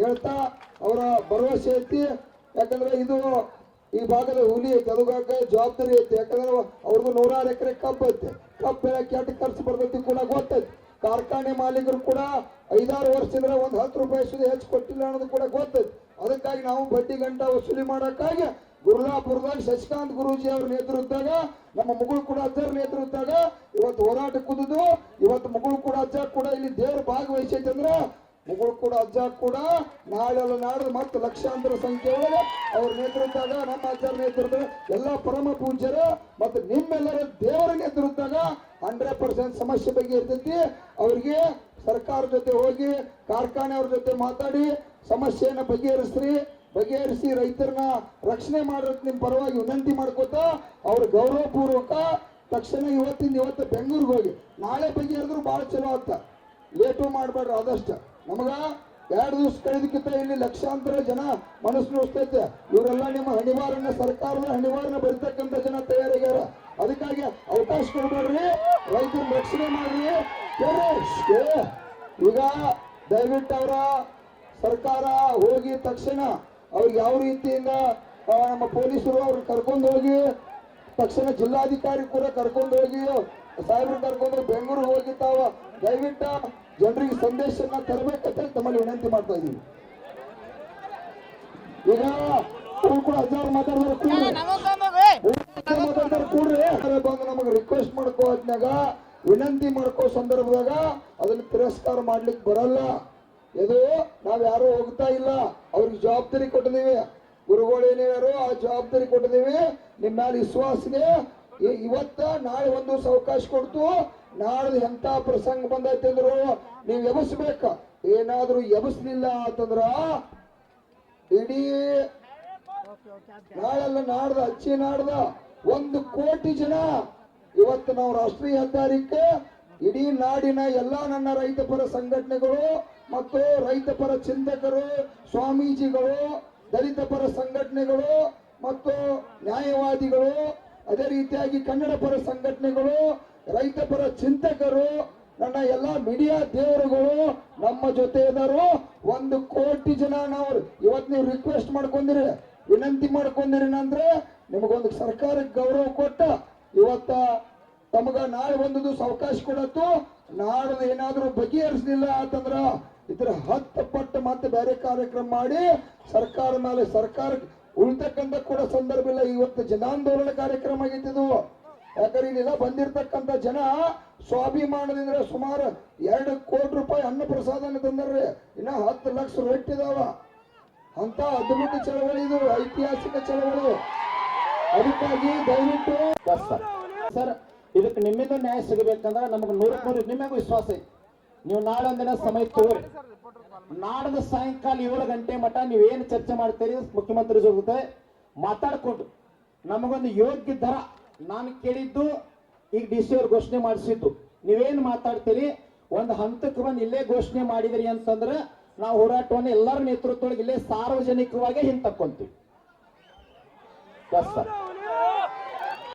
ಹೇಳ್ತಾ ಅವರ ಭರವಸೆ ಐತಿ. ಯಾಕಂದ್ರೆ ಇದು ಈ ಭಾಗದ ಹುಲಿ ಅದಕ್ಕೆ ಜವಾಬ್ದಾರಿ ಐತಿ. ಯಾಕಂದ್ರೆ ಅವ್ರದ್ದು ನೂರಾರು ಎಕರೆ ಕಬ್ಬು ಐತಿ. ಕಬ್ಬು ಬೆಳೆ ಕೆಟ್ಟ ಖರ್ಚು ಬರ್ತೈತಿ, ಕೂಡ ಗೊತ್ತೈತಿ. ಕಾರ್ಖಾನೆ ಮಾಲೀಕರು ಕೂಡ ಐದಾರು ವರ್ಷದಿಂದ ಒಂದು ಹತ್ತು ರೂಪಾಯಿ ಸುದ್ದಿ ಹೆಚ್ಚು ಕೊಟ್ಟಿಲ್ಲ ಅನ್ನೋದು ಕೂಡ ಗೊತ್ತೈತಿ. ಅದಕ್ಕಾಗಿ ನಾವು ಬಡ್ಡಿ ಗಂಟ ವಸೂಲಿ ಮಾಡಕ್ಕಾಗಿ ಗುರುಲಾಪುರದಾಗ ಶಶಿಕಾಂತ್ ಗುರೂಜಿ ಅವ್ರ ನೇತೃತ್ವದಾಗ, ನಮ್ಮ ಮುಗುಳು ಕೂಡ ಅಜ್ಜರ ನೇತೃತ್ವದಾಗ ಇವತ್ತು ಹೋರಾಟ ಕುದಿದು ಇವತ್ತು ಮುಗುಳು ಕೂಡ ಅಜ್ಜ ಕೂಡ ಇಲ್ಲಿ ದೇವ್ರ ಭಾಗವಹಿಸೈತೆ ಅಂದ್ರೆ ಮುಗುಳು ಕೂಡ, ಅಜ್ಜ ಕೂಡ, ನಾಳೆಲ್ಲ ನಾಡ ಮತ್ತು ಲಕ್ಷಾಂತರ ಸಂಖ್ಯೆ ಒಳಗೆ ಅವ್ರ ನೇತೃತ್ವದಾಗ, ನಮ್ಮ ಅಜ್ಜರ ನೇತೃತ್ವ ಎಲ್ಲ ಪರಮ ಪೂಜ್ಯರು ಮತ್ತು ನಿಮ್ಮೆಲ್ಲರ ದೇವರ ನೇತೃತ್ವದಾಗ ಹಂಡ್ರೆಡ್ ಪರ್ಸೆಂಟ್ ಸಮಸ್ಯೆ ಬಗ್ಗೆ ಇರ್ತೈತಿ. ಅವ್ರಿಗೆ ಸರ್ಕಾರ ಜೊತೆ ಹೋಗಿ, ಕಾರ್ಖಾನೆ ಅವ್ರ ಜೊತೆ ಮಾತಾಡಿ, ಸಮಸ್ಯೆಯನ್ನು ಬಗೆಹರಿಸ್ರಿ. ಬಗೆಹರಿಸಿ ರೈತರನ್ನ ರಕ್ಷಣೆ ಮಾಡೋದಕ್ಕೆ ನಿಮ್ಮ ಪರವಾಗಿ ವಿನಂತಿ ಮಾಡ್ಕೋತಾ ಅವ್ರ ಗೌರವಪೂರ್ವಕ ತಕ್ಷಣ ಇವತ್ತಿಂದ ಇವತ್ತು ಬೆಂಗಳೂರಿಗೆ ಹೋಗಿ. ನಾಳೆ ಬಗೆಹರಿದ್ರು ಭಾಳ ಚಲೋ ಆತ ಲೇಟು ಮಾಡಬೇಡ್ರಿ ಆದಷ್ಟು. ನಮಗ ಎರಡು ದಿವಸ ಕಳೆದಕ್ಕಿಂತ ಇಲ್ಲಿ ಲಕ್ಷಾಂತರ ಜನ ಮನಸ್ಸು ನೋಡ್ತೈತೆ ಇವರೆಲ್ಲ ನಿಮ್ಮ ಹಣಿವಾರನ್ನ, ಸರ್ಕಾರದ ಹಣಿವಾರನ್ನ ಬರಿತಕ್ಕಂಥ ಜನ ತಯಾರಾಗ್ಯಾರ. ಅದಕ್ಕಾಗಿ ಅವಕಾಶ ಕೊಡ್ಬೇಡ್ರಿ. ರೈತರ ರಕ್ಷಣೆ ಮಾಡ್ರಿ. ಈಗ ದಯವಿಟ್ಟು ಅವರ ಸರ್ಕಾರ ಹೋಗಿ ತಕ್ಷಣ ಅವ್ರಿಗೆ ಯಾವ ರೀತಿಯಿಂದ ನಮ್ಮ ಪೊಲೀಸರು ಅವ್ರನ್ನ ಕರ್ಕೊಂಡು ಹೋಗಿ, ತಕ್ಷಣ ಜಿಲ್ಲಾಧಿಕಾರಿ ಕೂಡ ಕರ್ಕೊಂಡು ಹೋಗಿ ಸಾಹೇಬ್ರು ಕರ್ಕೊಂಡು ಬೆಂಗಳೂರು ಹೋಗಿ ತಾವ ದಯವಿಟ್ಟು ಜನರಿಗೆ ಸಂದೇಶನ ತರಬೇಕಂತ ತಮ್ಮಲ್ಲಿ ವಿನಂತಿ ಮಾಡ್ತಾ ಇದೀವಿ ಈಗ ಕೂಡ ಹಜಾರು ಮಾತಾಡಿದ್ರೆ ಮಾತಾಡ್ತಾರೆ ಕೂಡ್ರಿ. ಬಂದು ನಮಗೆ ರಿಕ್ವೆಸ್ಟ್ ಮಾಡ್ಕೋ ಹೊತ್ನ್ಯಾಗ ವಿನಂತಿ ಮಾಡ್ಕೋ ಸಂದರ್ಭದಾಗ ಅದನ್ನ ತಿರಸ್ಕಾರ ಮಾಡ್ಲಿಕ್ಕೆ ಬರಲ್ಲ. ಇದು ನಾವ್ ಯಾರು ಹೋಗ್ತಾ ಇಲ್ಲ. ಅವ್ರಿಗೆ ಜವಾಬ್ದಾರಿ ಕೊಟ್ಟಿದೀವಿ ಗುರುಗಳು ಏನೇನಾರು ಆ ಜವಾಬ್ದಾರಿ ಕೊಟ್ಟಿದೀವಿ ನಿಮ್ಮ ಮ್ಯಾಲ ವಿಶ್ವಾಸಗೆ ಇ- ಇವತ್ತ ನಾಳೆ ಒಂದು ಅವಕಾಶ ಕೊಡ್ತು. ನಾಳೆ ಎಂತ ಪ್ರಸಂಗ ಬಂದೈತೆ ಅಂದ್ರು, ನೀವು ಎಬಸ್ಬೇಕ. ಏನಾದ್ರೂ ಎಬಸ್ಲಿಲ್ಲ ಅಂತಂದ್ರ ಇಡೀ ನಾಳೆಲ್ಲ ನಾಡ್ದ, ಅಚ್ಚಿ ನಾಡ್ದ, ಒಂದು ಕೋಟಿ ಜನ ಇವತ್ತು ನಾವು ರಾಷ್ಟ್ರೀಯ ಹೆದ್ದಾರಿಕೆ, ಇಡೀ ನಾಡಿನ ಎಲ್ಲಾ ನನ್ನ ರೈತ ಪರ ಸಂಘಟನೆಗಳು ಮತ್ತು ರೈತ ಪರ ಚಿಂತಕರು, ಸ್ವಾಮೀಜಿಗಳು, ದಲಿತ ಪರ ಸಂಘಟನೆಗಳು ಮತ್ತು ನ್ಯಾಯವಾದಿಗಳು ಅದೇ ರೀತಿಯಾಗಿ ಕನ್ನಡ ಪರ ಸಂಘಟನೆಗಳು, ರೈತ ಪರ ಚಿಂತಕರು, ನನ್ನ ಎಲ್ಲಾ ಮೀಡಿಯಾ ದೇವರುಗಳು, ನಮ್ಮ ಜೊತೆ ಇದಾರು ಒಂದು ಕೋಟಿ ಜನ ನಾವು ಇವತ್ ನೀವು ರಿಕ್ವೆಸ್ಟ್ ಮಾಡ್ಕೊಂಡಿರಿ, ವಿನಂತಿ ಮಾಡ್ಕೊಂಡಿರಿ ಅಂದ್ರೆ ನಿಮಗೊಂದು ಸರ್ಕಾರಕ್ಕೆ ಗೌರವ ಕೊಟ್ಟ, ಇವತ್ತ ತಮಗ ನಾಳೆ ಒಂದು ಅವಕಾಶ ಕೊಡತ್ತು, ನಾಡ್ದು ಏನಾದ್ರೂ ಬಗೆಹರಿಸಲಿಲ್ಲ ಅಂತಂದ್ರ ಇದ್ರ ಹತ್ತು ಪಟ್ಟು ಮತ್ತೆ ಬೇರೆ ಕಾರ್ಯಕ್ರಮ ಮಾಡಿ, ಸರ್ಕಾರ ಮೇಲೆ ಸರ್ಕಾರ ಉಳಿತಕ್ಕಂಥ ಕೂಡ ಸಂದರ್ಭ ಇಲ್ಲ. ಇವತ್ತು ಜನಾಂದೋಲನ ಕಾರ್ಯಕ್ರಮ ಆಗೈತೆ ಇದು. ಯಾಕಂದ್ರೆ ಇಲ್ಲೆಲ್ಲ ಬಂದಿರತಕ್ಕಂಥ ಜನ ಸ್ವಾಭಿಮಾನದಿಂದ ಸುಮಾರು ಎರಡು ಕೋಟಿ ರೂಪಾಯಿ ಅನ್ನ ಪ್ರಸಾದನ ತಂದಾರ್ರಿ. ಇನ್ನ ಹತ್ತು ಲಕ್ಷ ರೊಟ್ಟಿ ಇದಾವ. ಅಂತ ಅದ್ಭುತ ಚಳವಳಿ ಇದು, ಐತಿಹಾಸಿಕ ಚಳವಳಿ. ಅದಕ್ಕಾಗಿ ದಯವಿಟ್ಟು ಸರ್ ಇದಕ್ಕೆ ನಿಮ್ಮಿಂದ ನ್ಯಾಯ ಸಿಗಬೇಕಂದ್ರೆ ನಮಗೆ ನೂರಕ್ಕೆ ನೂರು ನಿಮಗೂ ವಿಶ್ವಾಸ ಐತಿ. ನೀವು ನಾಳೆ ಒಂದಿನ ಸಮಯ ತಗೋರಿ. ನಾಡದ ಸಾಯಂಕಾಲ ಏಳು ಗಂಟೆ ಮಟ ನೀವೇನು ಚರ್ಚೆ ಮಾಡ್ತೀರಿ, ಮುಖ್ಯಮಂತ್ರಿ ಜೊತೆ ಮಾತಾಡ್ಕೊಂಡು ನಮಗೊಂದು ಯೋಗ್ಯ ದರ ನಾನು ಕೇಳಿದ್ದು, ಈಗ ಡಿ ಸಿ ಅವ್ರು ಘೋಷಣೆ ಮಾಡಿಸಿದ್ದು. ನೀವೇನು ಮಾತಾಡ್ತೀರಿ, ಒಂದು ಹಂತಕ್ಕೆ ಬಂದು ಇಲ್ಲೇ ಘೋಷಣೆ ಮಾಡಿದಿರಿ ಅಂತಂದ್ರೆ ನಾವು ಹೋರಾಟವನ್ನು ಎಲ್ಲರ ನೇತೃತ್ವದೊಳಗೆ ಇಲ್ಲೇ ಸಾರ್ವಜನಿಕವಾಗಿ ಹಿಂತಕ್ಕೊಂತೀವಿ.